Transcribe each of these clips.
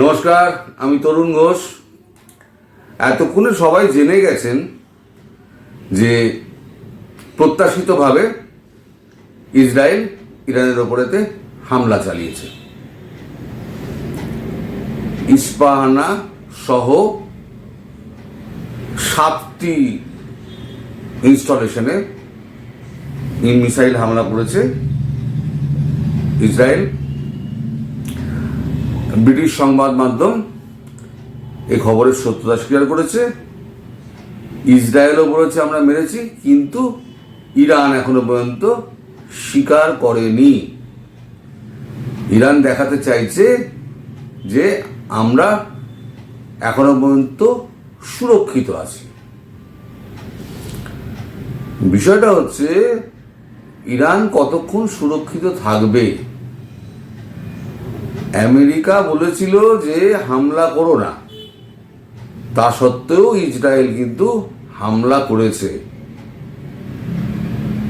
নমস্কার, আমি তরুণ ঘোষ। এতক্ষণে সবাই জেনে গেছেন যে প্রত্যাশিতভাবে ইসরায়েল ইরানের ওপরেতে হামলা চালিয়েছে। ইস্পাহানা সহ সাতটি ইনস্টলেশনে মিসাইল হামলা করেছে ইসরায়েল। ব্রিটিশ সংবাদ মাধ্যম এই খবরের সত্যতা স্বীকার করেছে। ইসরায়েলও বলেছে আমরা মেরেছি, কিন্তু ইরান এখনও পর্যন্ত স্বীকার করেনি। ইরান দেখাতে চাইছে যে আমরা এখনও পর্যন্ত সুরক্ষিত আছি। বিষয়টা হচ্ছে, ইরান কতক্ষণ সুরক্ষিত থাকবে? আমেরিকা বলেছিল যে হামলা করো না। তা সত্ত্বেও ইসরায়েল কিন্তু হামলা করেছে।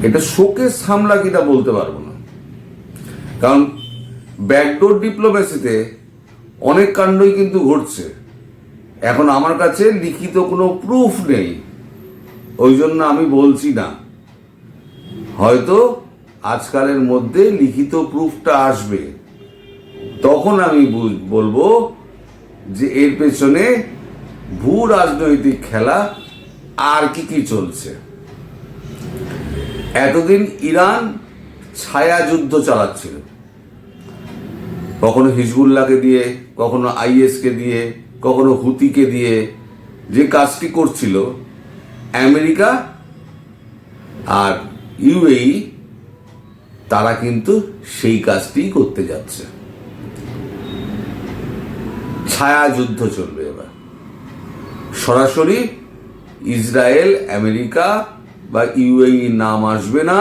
এটা শোকেস হামলা কিনা বলতে পারব না। কারণ ব্যাকডোর ডিপ্লোমেসিতে অনেক কাণ্ডই কিন্তু ঘটছে। এখন আমার কাছে লিখিত কোনো প্রুফ নেই। ওই জন্য আমি বলছি না। হয়তো আজকালের মধ্যে লিখিত প্রুফটা আসবে। তখন আমি বলব যে এর পেছনে ভূ রাজনৈতিক খেলা আর কি কি চলছে। এতদিন ইরান ছায়া যুদ্ধ চালাচ্ছিল। কখনো হিজবুল্লাহকে দিয়ে, কখনো আইএসকে দিয়ে, কখনো হুতিকে দিয়ে যে কাজটি করছিল, আমেরিকা আর ইউএই তারা কিন্তু সেই কাজটিই করতে যাচ্ছে। ছায়া যুদ্ধ চলবে এবার। সরাসরি ইসরায়েল, আমেরিকা বা ইউএই নাম আসবে না।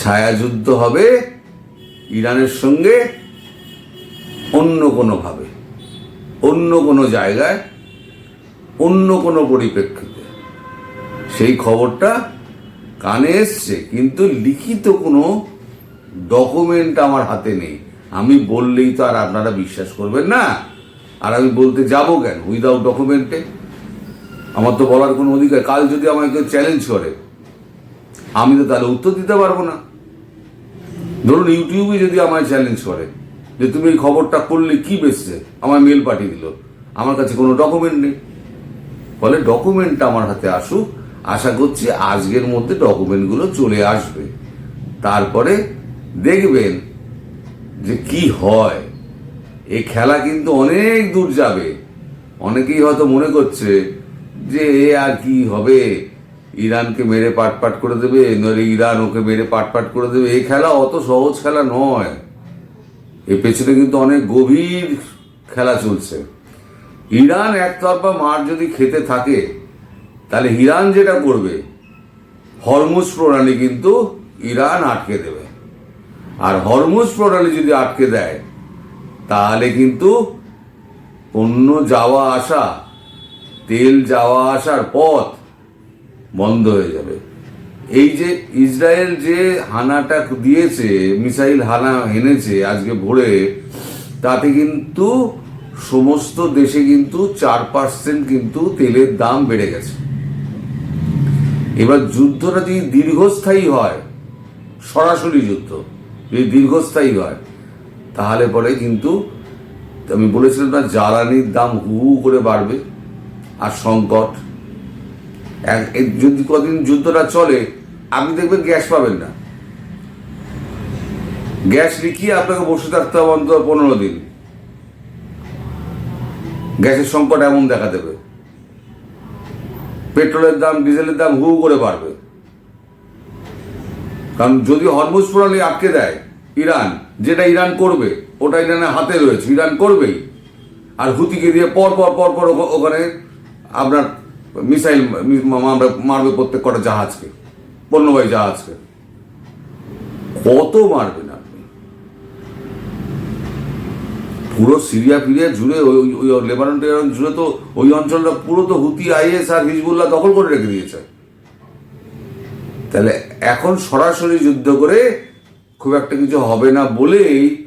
ছায়া যুদ্ধ হবে ইরানের সঙ্গে অন্য কোনো ভাবে অন্য কোনো জায়গায়, অন্য কোনো পরিপ্রেক্ষিতে। সেই খবরটা কানে এসছে, কিন্তু লিখিত কোনো ডকুমেন্ট আমার হাতে নেই। আমি বললেই তো আর আপনারা বিশ্বাস করবেন না। আর আমি বলতে যাব কেন? উইদাউট ডকুমেন্টে আমার তো বলার কোনো অধিকার। কাল যদি আমাকে কেউ চ্যালেঞ্জ করে, আমি তো তাহলে উত্তর দিতে পারব না। ধরুন ইউটিউবে যদি আমায় চ্যালেঞ্জ করে, যে তুমি এই খবরটা করলে কি বেসছে আমার মেল পাঠিয়ে দিল। আমার কাছে কোনো ডকুমেন্ট নেই। ফলে ডকুমেন্টটা আমার হাতে আসুক। আশা করছি আজকের মধ্যে ডকুমেন্টগুলো চলে আসবে। তারপরে দেখবেন যে কি হয়? এ খেলা কিন্তু অনেক দূর যাবে। অনেকেই হয়তো মনে করছে যে এ আর কি হবে? ইরানকে মেরে পাট পাট করে দেবে, নইলে ইরান ওকে মেরে পাট পাট করে দেবে। এই খেলা অত সহজ খেলা নয়। এর পেছনে কিন্তু অনেক গভীর খেলা চলছে। ইরান একতরফা মার যদি খেতে থাকে, তাহলে ইরান যেটা করবে? হরমুজ প্রণালী কিন্তু ইরান আটকে দেবে। আর হরমুজ প্রণালী যদি আটকে দেয়, তাহলে কিন্তু অন্য যাওয়া আসা, তেল যাওয়া আসার পথ বন্ধ হয়ে যাবে। এই যে ইসরায়েল যে হানাটা দিয়েছে, মিসাইল হানা এনেছে আজকে ভোরে, তাতে কিন্তু সমস্ত দেশে কিন্তু চার পার্সেন্ট কিন্তু তেলের দাম বেড়ে গেছে। এবার যুদ্ধটা যদি দীর্ঘস্থায়ী হয়, সরাসরি যুদ্ধ যদি দীর্ঘস্থায়ী হয়, তাহলে পরে কিন্তু আমি বলেছিলাম না, জ্বালানির দাম হু করে বাড়বে আর সংকট। যদি কদিন যুদ্ধটা চলে, আপনি দেখবেন গ্যাস পাবেন না। গ্যাস লিখিয়ে আপনাকে বসে থাকতে হবে অন্তত পনেরো দিন। গ্যাসের সংকট এমন দেখা দেবে। পেট্রোলের দাম, ডিজেলের দাম হু করে বাড়বে। কারণ যদি হরমুজ প্রণালী আটকে দেয় ইরান, যেটা ইরান করবে, ওটা ইরানের হাতে রয়েছে, ইরান করবেই। আর হুতিকে দিয়ে পর পর পর পর ওখানে আপনার মিসাইল মারবে প্রত্যেক কটা জাহাজকে, পণ্যবাহী জাহাজকে। কত মারবেন আপনি? পুরো সিরিয়া ফিরিয়া জুড়ে ওই, ওই- টেবানন জুড়ে তো ওই অঞ্চলটা পুরো তো হুতি, আইএস আর হিজবুল্লাহ দখল করে রেখে দিয়েছে। তাহলে এখন সরাসরি যুদ্ধ করে খুব একটা কিছু হবে না বলেই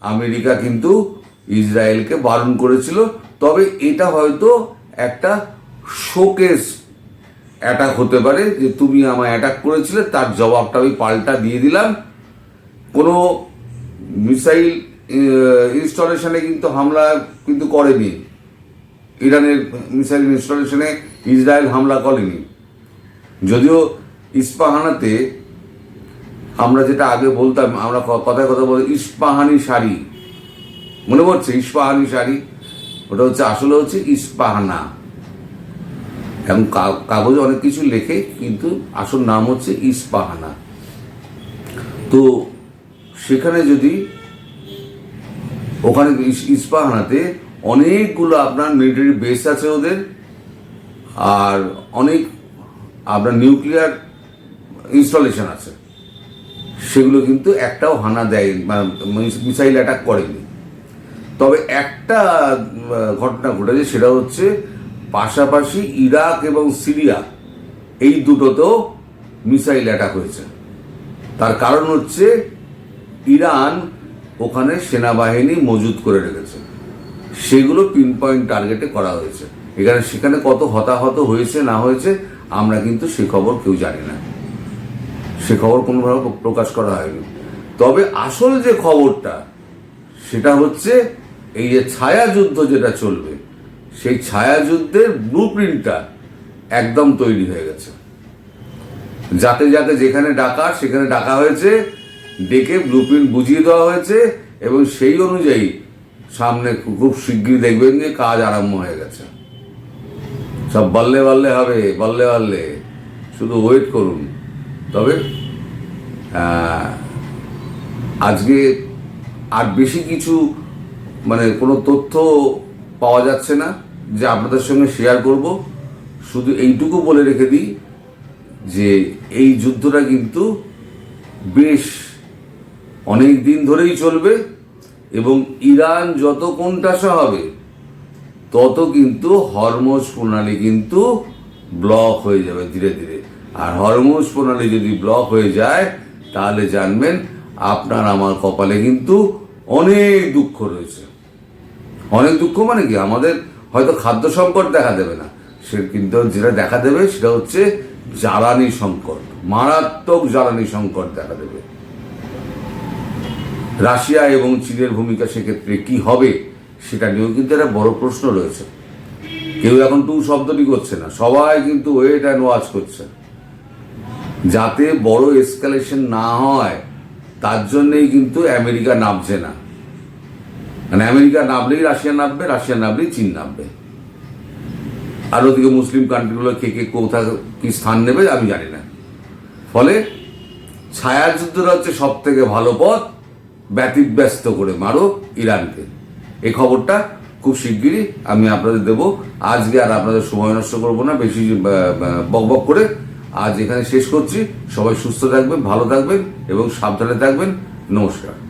আমেরিকা কিন্তু ইসরায়েলকে বারণ করেছিল। তবে এটা হয়তো একটা শোকেস অ্যাটাক হতে পারে যে তুমি আমায় অ্যাটাক করেছিলে, তার জবাবটা আমি পাল্টা দিয়ে দিলাম। কোনো মিসাইল ইনস্টলেশনে কিন্তু হামলা কিন্তু করেনি। ইরানের মিসাইল ইনস্টলেশনে ইসরায়েল হামলা করেনি। যদিও ইস্পাহানাতে আমরা যেটা আগে বলতাম, আমরা কথায় কথা বলি, ইস্পাহানি শাড়ি। মনে পড়ছে? ইস্পাহানি শাড়ি? ওটা হচ্ছে, আসলে হচ্ছে ইস্পাহানা। এবং কাগজে অনেক কিছু লেখে, কিন্তু আসল নাম হচ্ছে ইস্পাহানা। তো সেখানে যদি ওখানে ইস- ইস্পাহানাতে অনেকগুলো আপনার মিলিটারি বেস আছে ওদের, আর অনেক আপনার নিউক্লিয়ার ইনস্টলেশন আছে। সেগুলো কিন্তু একটাও হানা দেয় মিসাইল অ্যাটাক করেনি। তবে একটা ঘটনা ঘটেছে, সেটা হচ্ছে পাশাপাশি ইরাক এবং সিরিয়া এই দুটোতেও মিসাইল অ্যাটাক হয়েছে। তার কারণ হচ্ছে ইরান ওখানে সেনাবাহিনী মজুত করে রেখেছে। সেগুলো পিন পয়েন্ট টার্গেটে করা হয়েছে। এখানে সেখানে কত হতাহত হয়েছে, না হয়েছে, আমরা কিন্তু সে খবর কেউ জানি না। সে খবর কোনোভাবে প্রকাশ করা হয়নি। তবে আসল যে খবরটা, সেটা হচ্ছে এই যে ছায়া যুদ্ধ যেটা চলবে, সেই ছায়া যুদ্ধের ব্লু প্রিন্টটা একদম তৈরি হয়ে গেছে। যাতে যাতে যেখানে ডাকা সেখানে ডাকা হয়েছে, ডেকে ব্লু প্রিন্ট বুঝিয়ে দেওয়া হয়েছে এবং সেই অনুযায়ী সামনে খুব শিগগিরই দেখবেন যে কাজ আরম্ভ হয়ে গেছে। সব বললে বললে হবে, বললে বললে। শুধু ওয়েট করুন। তবে আজকে আর বেশি কিছু মানে কোনো তথ্য পাওয়া যাচ্ছে না যে আপনাদের সঙ্গে শেয়ার করব। শুধু এইটুকু বলে রেখে দিই যে এই যুদ্ধটা কিন্তু বেশ অনেক দিন ধরেই চলবে এবং ইরান যত কোনটাসা হবে, তত কিন্তু হরমোজ প্রণালী কিন্তু ব্লক হয়ে যাবে ধীরে ধীরে। আর হরমোজ প্রণালী যদি ব্লক হয়ে যায়, তাহলে জানবেন আপনার আমার কপালে কিন্তু অনেক দুঃখ রয়েছে। অনেক দুঃখ মানে কি? আমাদের হয়তো খাদ্য সংকট দেখা দেবে না। সে কিন্তু যেটা দেখা দেবে সেটা হচ্ছে জ্বালানি সংকট। মারাত্মক জ্বালানি সংকট দেখা দেবে। রাশিয়া এবং চীনের ভূমিকা সেক্ষেত্রে কি হবে সেটা নিয়েও কিন্তু একটা বড় প্রশ্ন রয়েছে। কেউ এখন টু শব্দটি করছে না। সবাই কিন্তু ওয়েট অ্যান্ড ওয়াচ করছে। যাতে বড় এসকালেশন না হয়, তার জন্যই কিন্তু আমেরিকা নামছে না। মানে আমেরিকা নামলেই রাশিয়া নামবে, রাশিয়া নামলেই চীন নামবে। আর ওদিকে মুসলিম কান্ট্রিগুলো কে কে কোথায় কি স্থান নেবে আমি জানি না। ফলে ছায়া যুদ্ধটা হচ্ছে সব থেকে ভালো পথ, ব্যতিব্যস্ত করে মারো ইরানকে। এই খবরটা খুব শিগগিরই আমি আপনাদের দেব। আজকে আর আপনাদের সময় নষ্ট করব না, বেশি বক বক করে আজ এখানে শেষ করছি। সবাই সুস্থ থাকবেন ভালো থাকবেন এবং সাবধানে থাকবেন। নমস্কার।